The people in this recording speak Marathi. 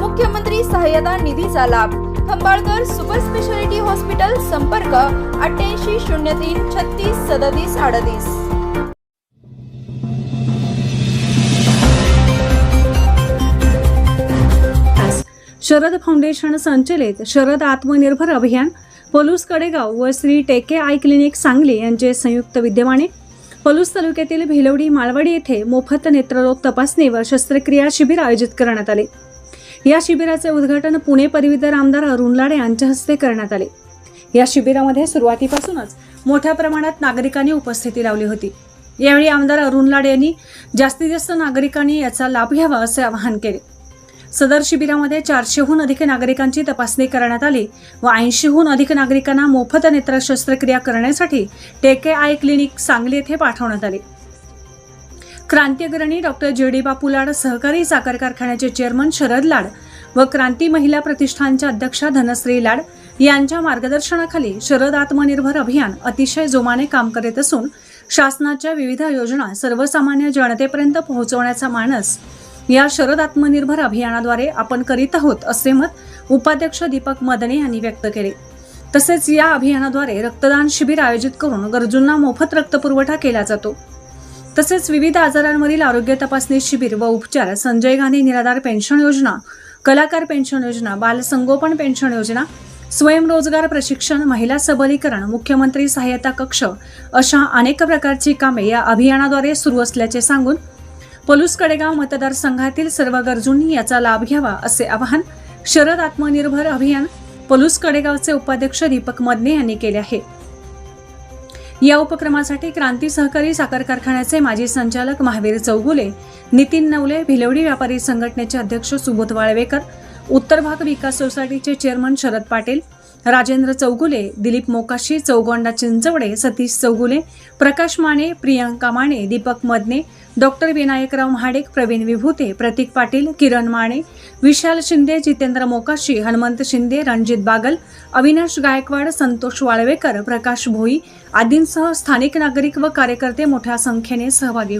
मुख्यमंत्री सहाय्यता निधीचा लाभ. खंबाळकर सुपर स्पेशालिटी हॉस्पिटल संपर्क अठ्ठ्याऐंशी शून्य तीन छत्तीस सदतीस अडतीस. शरद फाउंडेशन संचलित शरद आत्मनिर्भर अभियान पलूस कडेगाव व श्री टेके आय क्लिनिक सांगली यांचे संयुक्त विद्यमाने. पलूस तालुक्यातील भिलवडी मालवाडी येथे मोफत नेत्ररोग तपासणी व शस्त्रक्रिया शिबिर आयोजित करण्यात आले. या शिबिराचे उद्घाटन पुणे पदवीधर आमदार अरुण लाडे यांच्या हस्ते करण्यात आले. या शिबिरामध्ये सुरुवातीपासूनच मोठ्या प्रमाणात नागरिकांनी उपस्थिती लावली होती. यावेळी आमदार अरुण लाडे यांनी जास्तीत जास्त नागरिकांनी याचा लाभ घ्यावा असे आवाहन केले. सदर शिबिरामध्ये चारशेहून अधिक नागरिकांची तपासणी करण्यात आली व ऐंशीहून अधिक नागरिकांना मोफत नेत्र शस्त्रक्रिया करण्यासाठी टेके आय क्लिनिक सांगली येथे पाठवण्यात आले. क्रांतिग्रणी डॉक्टर जे. डी. बापू लाड सहकारी साखर कारखान्याचे चेअरमन शरद लाड व क्रांती महिला प्रतिष्ठानच्या अध्यक्षा धनश्री लाड यांच्या मार्गदर्शनाखाली शरद आत्मनिर्भर अभियान अतिशय जोमाने काम करीत असून शासनाच्या विविध योजना सर्वसामान्य जनतेपर्यंत पोहोचवण्याचा मानस या शरद आत्मनिर्भर अभियानाद्वारे आपण करीत आहोत असे मत उपाध्यक्ष दीपक मदने यांनी व्यक्त केले. तसेच या अभियानाद्वारे रक्तदान शिबिर आयोजित करून गरजूंना मोफत रक्तपुरवठा केला जातो. तसेच विविध आजारांवरील आरोग्य तपासणी शिबिर व उपचार संजय गांधी निराधार पेन्शन योजना कलाकार पेन्शन योजना बालसंगोपन पेन्शन योजना स्वयंरोजगार प्रशिक्षण महिला सबलीकरण मुख्यमंत्री सहाय्यता कक्ष अशा अनेक प्रकारची कामे या अभियानाद्वारे सुरू असल्याचे सांगून पलूस कडेगाव मतदारसंघातील सर्व गरजूंनी याचा लाभ घ्यावा असे आवाहन शरद आत्मनिर्भर अभियान पलूस कडेगावचे उपाध्यक्ष दीपक मदने यांनी केले आहे. या उपक्रमासाठी क्रांती सहकारी साखर कारखान्याचे माजी संचालक महावीर चौगुले नितीन नवले भिलवडी व्यापारी संघटनेचे अध्यक्ष सुबोध वाळवेकर उत्तर भाग विकास सोसायटीचे चेअरमन शरद पाटील राजेंद्र चौगुले दिलीप मोकाशी चौगोंडा चिंचवडे सतीश चौगुले प्रकाश माने प्रियंका माने दीपक मदने डॉक्टर विनायकराव महाडेक प्रवीण विभूते प्रतीक पाटील किरण माने विशाल शिंदे जितेंद्र मोकाशी हनुमंत शिंदे रणजित बागल अविनाश गायकवाड संतोष वाळवेकर प्रकाश भोई आदींसह स्थानिक नागरिक व कार्यकर्ते मोठ्या संख्येने सहभागी